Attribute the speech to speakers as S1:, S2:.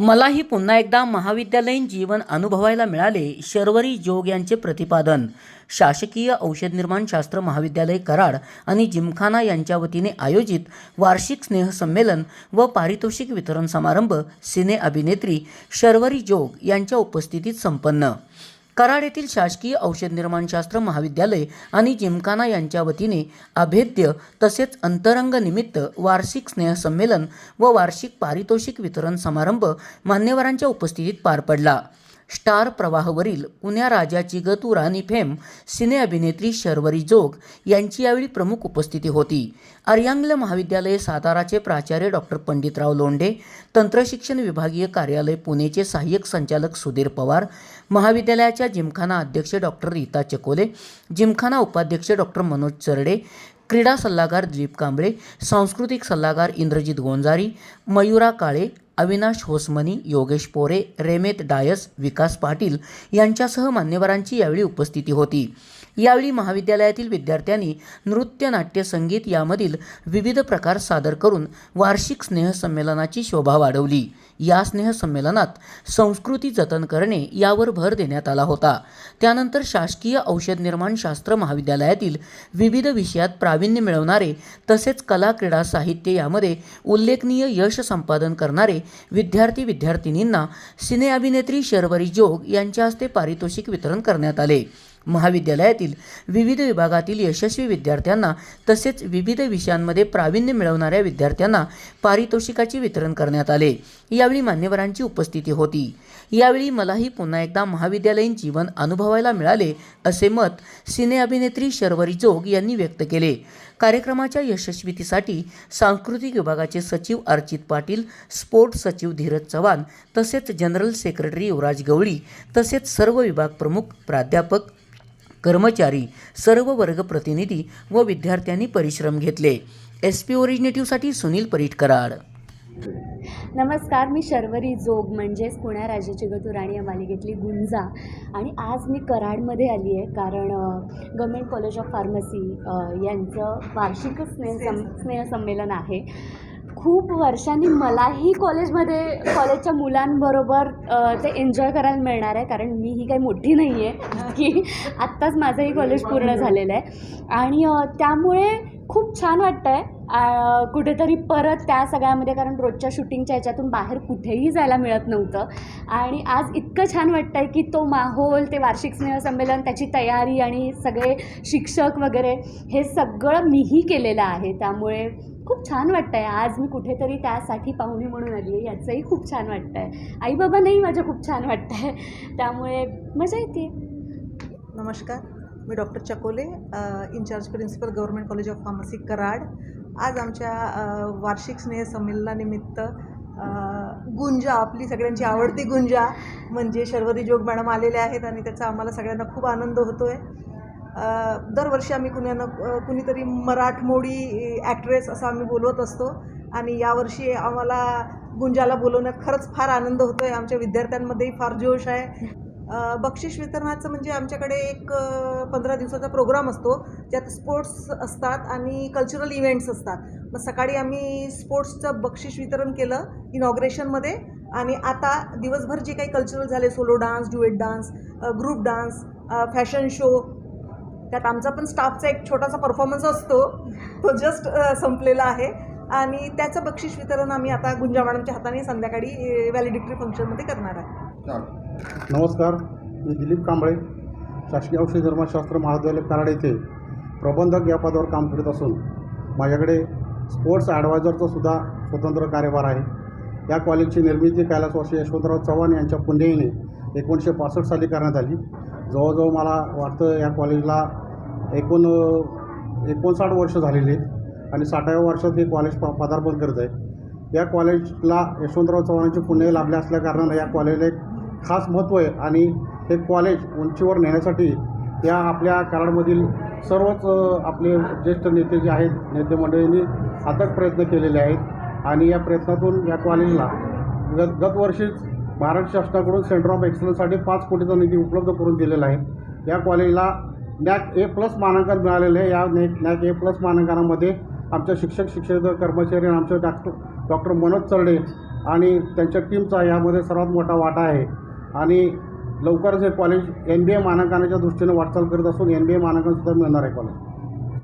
S1: मलाही पुन्हा एकदा महाविद्यालयीन जीवन अनुभवायला मिळाले शर्वरी जोग यांचे प्रतिपादन. शासकीय औषध निर्माण शास्त्र महाविद्यालय कराड आणि जिमखाना यांच्या वतीने आयोजित वार्षिक स्नेहसंमेलन व पारितोषिक वितरण समारंभ सिने अभिनेत्री शर्वरी जोग यांच्या उपस्थितीत संपन्न. कराड येथील शासकीय औषध निर्माणशास्त्र महाविद्यालय आणि जिमखाना यांच्या वतीने अभेद्य तसेच अंतरंग निमित्त वार्षिक स्नेहसंमेलन व वार्षिक पारितोषिक वितरण समारंभ मान्यवरांच्या उपस्थितीत पार पडला. स्टार प्रवाहवरील पुण्या राजाची ग तू राणी फेम सिने अभिनेत्री शर्वरी जोग यांची यावेळी प्रमुख उपस्थिती होती. अर्यांगल महाविद्यालय साताराचे प्राचार्य डॉक्टर पंडितराव लोंढे तंत्रशिक्षण विभागीय कार्यालय पुणेचे सहाय्यक संचालक सुधीर पवार महाविद्यालयाच्या जिमखाना अध्यक्ष डॉक्टर रीता चकोले जिमखाना उपाध्यक्ष डॉक्टर मनोज चरडे क्रीडा सल्लागार दिलीप कांबळे सांस्कृतिक सल्लागार इंद्रजित गोंजारी मयुरा काळे अविनाश होसमनी योगेश पोरे रेमेत डायस विकास पाटील यांच्यासह मान्यवरांची यावेळी उपस्थिती होती. यावेळी महाविद्यालयातील विद्यार्थ्यांनी नृत्य नाट्य संगीत यामधील विविध प्रकार सादर करून वार्षिक स्नेहसंमेलनाची शोभा वाढवली. या स्नेहसंमेलनात संस्कृती जतन करणे यावर भर देण्यात आला होता. त्यानंतर शासकीय औषध निर्माण शास्त्र महाविद्यालयातील विविध विषयात प्रावीण्य मिळवणारे तसेच कला क्रीडा साहित्य यामध्ये उल्लेखनीय यश संपादन करणारे विद्यार्थी विद्यार्थिनींना सिने अभिनेत्री शर्वरी जोग यांच्या हस्ते पारितोषिक वितरण करण्यात आले. महाविद्यालयातील विविध विभागातील यशस्वी विद्यार्थ्यांना तसेच विविध विषयांमध्ये प्रावीण्य मिळवणाऱ्या विद्यार्थ्यांना पारितोषिकाचे वितरण करण्यात आले. यावेळी मान्यवरांची उपस्थिती होती. यावेळी मलाही पुन्हा एकदा महाविद्यालयीन जीवन अनुभवायला मिळाले असे मत सिने अभिनेत्री शर्वरी जोग यांनी व्यक्त केले. कार्यक्रमाच्या यशस्वीतीसाठी सांस्कृतिक विभागाचे सचिव अर्चित पाटील स्पोर्ट्स सचिव धीरज चव्हाण तसेच जनरल सेक्रेटरी युवराज गवळी तसेच सर्व विभाग प्रमुख प्राध्यापक कर्मचारी सर्व वर्ग प्रतिनिधी व विद्यार्थ्यांनी परिश्रम घेतले. एस पी ओरिजिनेटिव्हसाठी सुनील परीट कराड.
S2: नमस्कार मी शर्वरी जोग म्हणजेच पुण्या राजाची गतू राणी या मालिकेतली गुंजा. आणि आज मी कराडमध्ये आली आहे कारण गव्हर्मेंट कॉलेज ऑफ फार्मसी यांचं वार्षिक स्नेह सं स्नेहसंमेलन आहे. खूप वर्षांनी मलाही कॉलेजमध्ये कॉलेजच्या मुलांबरोबर ते एन्जॉय करायला मिळणार आहे. कारण मी ही काही मोठी नाही आहे की आत्ताच माझंही कॉलेज पूर्ण झालेलं आहे. आणि त्यामुळे खूप छान वाटतं आहे कुठेतरी परत त्या सगळ्यामध्ये कारण रोजच्या शूटिंगच्या ह्याच्यातून बाहेर कुठेही जायला मिळत नव्हतं. आणि आज इतकं छान वाटतं आहे की तो माहोल ते वार्षिक स्नेहसंमेलन त्याची तयारी आणि सगळे शिक्षक वगैरे हे सगळं मीही केलेलं आहे. त्यामुळे खूप छान वाटतं आहे आज मी कुठेतरी त्यासाठी पाहुणे म्हणून आली आहे याचंही खूप छान वाटतं आहे आईबाबांनाही माझं खूप छान वाटतं आहे त्यामुळे मजा येते.
S3: नमस्कार. मी doctor Chakole in charge principal government college of pharmacy Karad. आज आमच्या वार्षिक स्नेहसंमेलनानिमित्त संमेलनानिमित्त गुंजा आपली सगळ्यांची आवडती गुंजा म्हणजे शर्वरी जोग मॅडम आलेले आहेत आणि त्याचा आम्हाला सगळ्यांना खूप आनंद होतो आहे दरवर्षी आम्ही कुणानं कुणीतरी मराठमोडी ॲक्ट्रेस असं आम्ही बोलवत असतो आणि यावर्षी आम्हाला गुंजाला बोलवण्यात खरंच फार आनंद होतो आहे आमच्या विद्यार्थ्यांमध्येही फार जोश आहे. बक्षीस वितरणाचं म्हणजे आमच्याकडे एक पंधरा दिवसाचा प्रोग्राम असतो. ज्यात स्पोर्ट्स असतात आणि कल्चरल इव्हेंट्स असतात. मग सकाळी आम्ही स्पोर्ट्सचं बक्षीस वितरण केलं इनॉग्रेशनमध्ये आणि आता दिवसभर जे काही कल्चरल झाले solo dance duet dance group dance fashion show त्यात आमचा पण स्टाफचा एक छोटासा परफॉर्मन्स असतो. तो जस्ट संपलेला आहे. आणि त्याचं बक्षीस वितरण आम्ही आता गुंजा मॅडमच्या हाताने संध्याकाळी व्हॅलिडिक्टरी फंक्शनमध्ये करणार आहे.
S4: नमस्कार मी दिलीप कांबळे शासकीय औषध धर्मशास्त्र महाविद्यालय कराड येथे प्रबंधक या पदावर काम करत असून माझ्याकडे स्पोर्ट्स ॲडवायझरचा सुद्धा स्वतंत्र कार्यभार आहे. या कॉलेजची निर्मिती कैलासवासी यशवंतराव चव्हाण यांच्या पुण्याईने एकोणीसशे पासष्ट साली करण्यात आली. जवळजवळ मला वाटतं या कॉलेजला एकूण एकोणसाठ वर्ष झालेली आहेत आणि साठाव्या वर्षात हे कॉलेज प पदार्पण करत आहे. या कॉलेजला यशवंतराव चव्हाणांची पुण्य लाभले असल्याकारणानं या कॉलेजला एक खास महत्त्व आहे. आणि हे कॉलेज उंचीवर नेण्यासाठी या आपल्या कराडमधील सर्वच आपले ज्येष्ठ नेते जे आहेत नेते मंडळींनी अथक प्रयत्न केलेले आहेत. आणि या प्रयत्नातून या कॉलेजला गत गतवर्षीच महाराष्ट्र शासनाकडून सेंटर ऑफ एक्सलन्ससाठी पाच कोटीचा निधी उपलब्ध करून दिलेला आहे. या कॉलेजला नॅक ए प्लस मानांकन मिळालेलं आहे. या नॅक नॅक ए प्लस मानांकनामध्ये आमच्या शिक्षक शिक्षक कर्मचारी आणि आमचे डॉक्टर डॉक्टर मनोज चरडे आणि त्यांच्या टीमचा यामध्ये सर्वात मोठा वाटा आहे. आणि लवकरच हे कॉलेज एन बी ए मानांकनाच्या दृष्टीने वाटचाल करत असून एन बी ए मानांकनसुद्धा मिळणार आहे कॉलेज